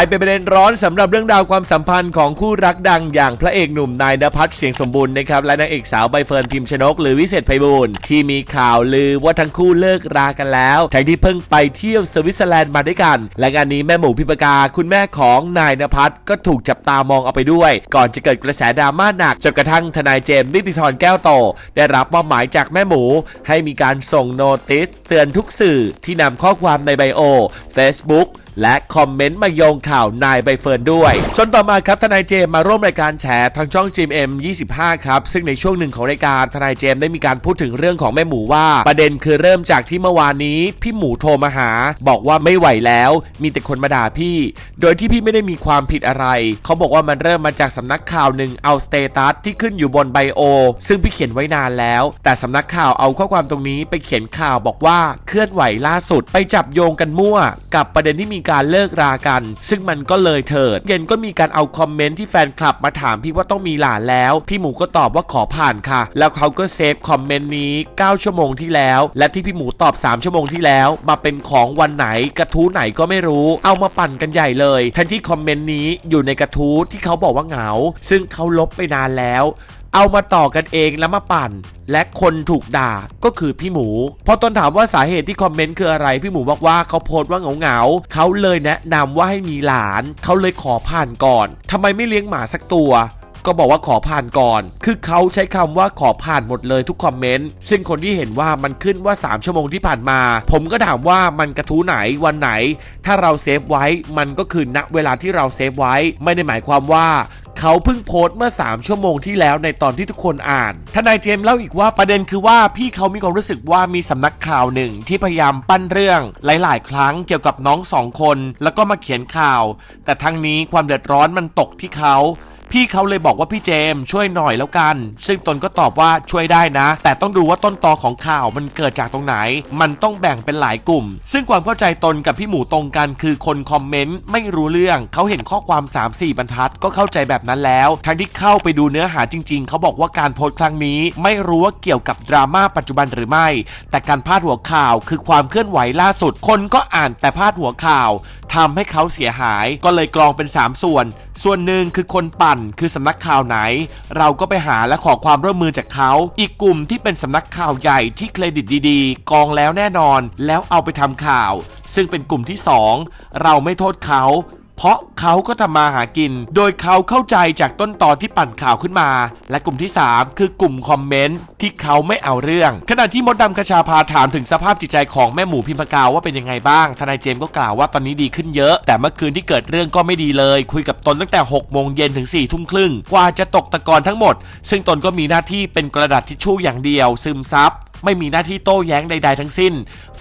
ายเป็นประเด็นร้อนสำหรับเรื่องราวความสัมพันธ์ของคู่รักดังอย่างพระเอกหนุ่มนายนภัสเสียงสมบูรณ์นะครับและนางเอกสาวใบเฟิร์นพิมพ์ชนก หรือวิเศษไพบูลที่มีข่าวลือว่าทั้งคู่เลิกรากันแล้วทั้งที่เพิ่งไปเที่ยวสวิตเซอร์แลนด์มาด้วยกัน และงานนี้แม่หมูพิปกาคุณแม่ของนายนภัสก็ถูกจับตามองเอาไปด้วย ก่อนจะเกิดกระแสดราม่าหนักจนกระทั่งทนายเจมส์นิติธรแก้วโต ได้รับมอบหมายจากแม่หมู ให้มีการส่งโนติสเตือนทุกสื่อที่นำข้อความในไบโอ Facebook และคอมเมนต์มาโยงข่าวนายใบเฟิร์นด้วย จนต่อมาครับทนายเจมมาร่วมรายการแฉทางช่อง GMM 25 ครับ ซึ่งในช่วงหนึ่งของรายการทนายเจมส์ได้มีการพูดถึงเรื่องของแม่หมูว่า ประเด็นคือเริ่มจากที่เมื่อวานนี้ พี่หมูโทรมาหา บอกว่าไม่ไหวแล้ว มีแต่คนมาด่าพี่ โดยที่พี่ไม่ได้มีความผิดอะไร เขาบอกว่ามันเริ่มมาจากสำนักข่าวหนึ่งเอาสเตตัสที่ขึ้นอยู่บนไบโอซึ่งพี่เขียนไว้นานแล้ว แต่สำนักข่าวเอาข้อความตรงนี้ไปเขียนข่าวบอกว่าเคลื่อนไหวล่าสุด ไปจับโยงกันมั่ว กับประเด็นที่มีการเลิกรากัน ซึ่งมันก็เลยเถิด เย็นก็มีการเอาคอมเมนต์ที่แฟนคลับมาถามพี่ว่าต้องมีหลานแล้ว พี่หมูก็ตอบว่าขอผ่านค่ะ แล้วเขาก็เซฟคอมเมนต์นี้ 9 ชั่วโมงที่แล้ว และที่พี่หมูตอบ 3 ชั่วโมงที่แล้ว มาเป็นของวันไหนกระทู้ไหนก็ไม่รู้ เอามาปั่นกันใหญ่เลย ทั้งที่คอมเมนต์นี้อยู่ในกระทู้ที่เขาบอกว่าเหงา ซึ่งเขาลบไปนานแล้ว เอามาต่อกันเองแล้วมาปั่น และคนถูกด่าก็คือพี่หมู พอตนถามว่าสาเหตุที่คอมเมนต์คืออะไร พี่หมูบอกว่าเขาโพสต์ว่าเหงาๆเขาเลยแนะนำว่าให้มีหลาน เขาเลยขอผ่านก่อนทำไมไม่เลี้ยงหมาสักตัวก็บอกว่าขอผ่านก่อน คือเขาใช้คำว่าขอผ่านหมดเลยทุกคอมเมนต์ ซึ่งคนที่เห็นว่ามันขึ้นว่า 3 ชั่วโมงที่ผ่านมา ผมก็ถามว่ามันกระทู้ไหนวันไหน ถ้าเราเซฟไว้ มันก็คือณเวลาที่เราเซฟไว้ ไม่ได้หมายความว่า เขาเพิ่งโพสต์เมื่อ 3 ชั่วโมงที่แล้วในตอนที่ทุกคนอ่าน ทนายเจมส์เล่าอีกว่าประเด็นคือว่าพี่เขามีความรู้สึกว่ามีสำนักข่าวหนึ่งที่พยายามปั้นเรื่องหลาย ๆ ครั้งเกี่ยวกับน้องสองคน แล้วก็มาเขียนข่าว แต่ทั้งนี้ความเดือดร้อนมันตกที่เขา พี่เขาเลยบอกว่าพี่เจมช่วยหน่อยแล้วกัน ซึ่งตนก็ตอบว่าช่วยได้นะ แต่ต้องดูว่าต้นตอของข่าวมันเกิดจากตรงไหน มันต้องแบ่งเป็นหลายกลุ่ม ซึ่งความเข้าใจตนกับพี่หมูตรงกันคือคนคอมเมนต์ไม่รู้เรื่องเขาเห็นข้อความ 3-4 บรรทัดก็เข้าใจแบบนั้นแล้ว ทั้งที่เข้าไปดูเนื้อหาจริง ๆ เขาบอกว่าการโพสต์ครั้งนี้ไม่รู้ว่าเกี่ยวกับดราม่าปัจจุบันหรือไม่ แต่การพาดหัวข่าวคือความเคลื่อนไหวล่าสุดคนก็อ่านแต่พาดหัวข่าว ทำให้เขาเสียหาย ก็เลยกรองเป็น 3 ส่วน ส่วนหนึ่งคือคนปั่นคือสำนักข่าวไหน เราก็ไปหาและขอความร่วมมือจากเขา อีกกลุ่มที่เป็นสำนักข่าวใหญ่ที่เครดิตดีๆ กองแล้วแน่นอน แล้วเอาไปทำข่าว ซึ่งเป็นกลุ่มที่ 2 เราไม่โทษเขา เพราะเขาก็ทำมาหากิน โดยเขาเข้าใจจากต้นตอนที่ปั่นข่าวขึ้นมา และกลุ่มที่ 3 คือกลุ่มคอมเมนต์ที่เขาไม่เอาเรื่อง ขณะที่มดดำกระชาพาถามถึงสภาพจิตใจของแม่หมูพิมพกาวว่าเป็นยังไงบ้าง ทนายเจมส์ก็กล่าวว่าตอนนี้ดีขึ้นเยอะ แต่เมื่อคืนที่เกิดเรื่องก็ไม่ดีเลย คุยกับตนตั้งแต่6โมงเย็นถึง4ทุ่มครึ่งกว่าจะตกตะกอนทั้งหมด ซึ่งตนก็มีหน้าที่เป็นกระดาษทิชชู่อย่างเดียว ซึมซับ ไม่มีหน้าที่โต้แย้งใด ๆ ทั้งสิ้น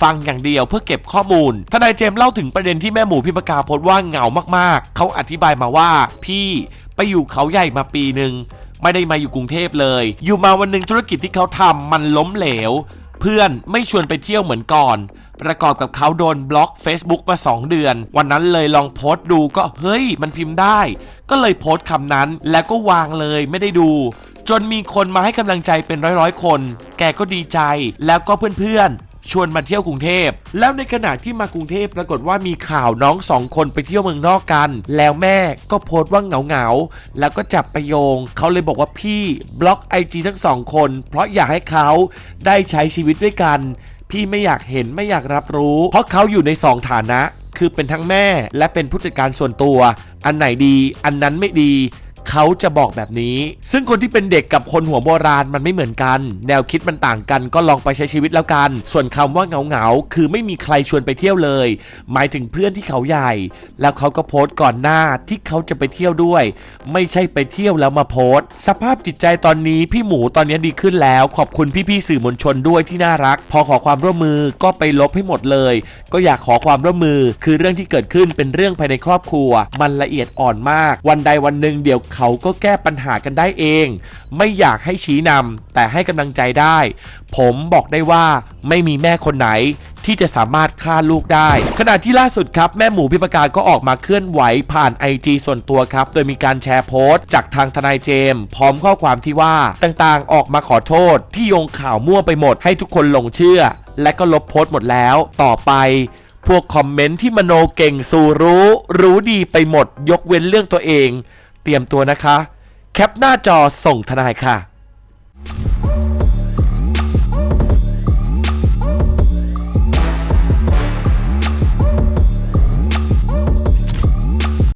ฟังอย่างเดียวเพื่อเก็บข้อมูลทนายเจมส์เล่าถึงประเด็นที่แม่หมูพิมพกาโพสต์ว่าเหงามากๆ เขาอธิบายมาว่าพี่ไปอยู่เขาใหญ่มาปีหนึ่งไม่ได้มาอยู่กรุงเทพเลย อยู่มาวันหนึ่งธุรกิจที่เขาทำมันล้มเหลว เพื่อนไม่ชวนไปเที่ยวเหมือนก่อน ประกอบกับเขาโดนบล็อก Facebook มา 2 เดือน วันนั้นเลยลองโพสต์ดูก็เฮ้ยมันพิมพ์ได้ ก็เลยโพสต์คำนั้นแล้วก็วางเลยไม่ได้ดู จนมีคนมาให้กำลังใจเป็นร้อยๆ คน แกก็ดีใจ แล้วก็เพื่อนๆ ชวนมาเที่ยวกรุงเทพ แล้วในขณะที่มากรุงเทพปรากฏว่ามีข่าวน้องสองคนไปเที่ยวเมืองนอกกัน แล้วแม่ก็โพสต์ว่าเหงาๆ แล้วก็จับไปโยง เขาเลยบอกว่าพี่บล็อกไอจีทั้งสองคน เพราะอยากให้เขาได้ใช้ชีวิตด้วยกัน พี่ไม่อยากเห็นไม่อยากรับรู้ เพราะเขาอยู่ในสองฐานะ คือเป็นทั้งแม่และเป็นผู้จัดการส่วนตัว อันไหนดี อันนั้นไม่ดี เขาจะบอกแบบนี้ ซึ่งคนที่เป็นเด็กกับคนหัวโบราณมันไม่เหมือนกัน แนวคิดมันต่างกันก็ลองไปใช้ชีวิตแล้วกัน ส่วนคำว่าเหงาเหงาๆคือไม่มีใครชวนไปเที่ยวเลย หมายถึงเพื่อนที่เขาใหญ่ แล้วเขาก็โพสต์ก่อนหน้าที่เขาจะไปเที่ยวด้วย ไม่ใช่ไปเที่ยวแล้วมาโพสต์ สภาพจิตใจตอนนี้พี่หมูตอนนี้ดีขึ้นแล้ว ขอบคุณพี่ๆสื่อมวลชนด้วยที่น่ารัก พอขอความร่วมมือก็ไปลบให้หมดเลย ก็อยากขอความร่วมมือ คือเรื่องที่เกิดขึ้นเป็นเรื่องภายในครอบครัว มันละเอียดอ่อนมาก วันใดวันหนึ่งเดี๋ยวเขาก็แก้ปัญหากันได้เอง ไม่อยากให้ชี้นำแต่ให้กำลังใจได้ ผมบอกได้ว่าไม่มีแม่คนไหนที่จะสามารถฆ่าลูกได้ ขณะที่ล่าสุดครับแม่หมูพิปการก็ออกมาเคลื่อนไหวผ่าน IG ส่วนตัวครับ โดยมีการแชร์โพสต์ จากทางทนายเจมส์พร้อมข้อความที่ว่าต่างๆ ออกมาขอโทษ ที่โยงข่าวมั่วไปหมดให้ทุกคนหลงเชื่อ และก็ลบโพสต์หมดแล้ว ต่อไปพวกคอมเมนต์ที่มโนเก่งสู่รู้ รู้ดีไปหมด ยกเว้นเรื่องตัวเอง เตรียมตัวนะคะ แคปหน้าจอส่งทนายค่ะ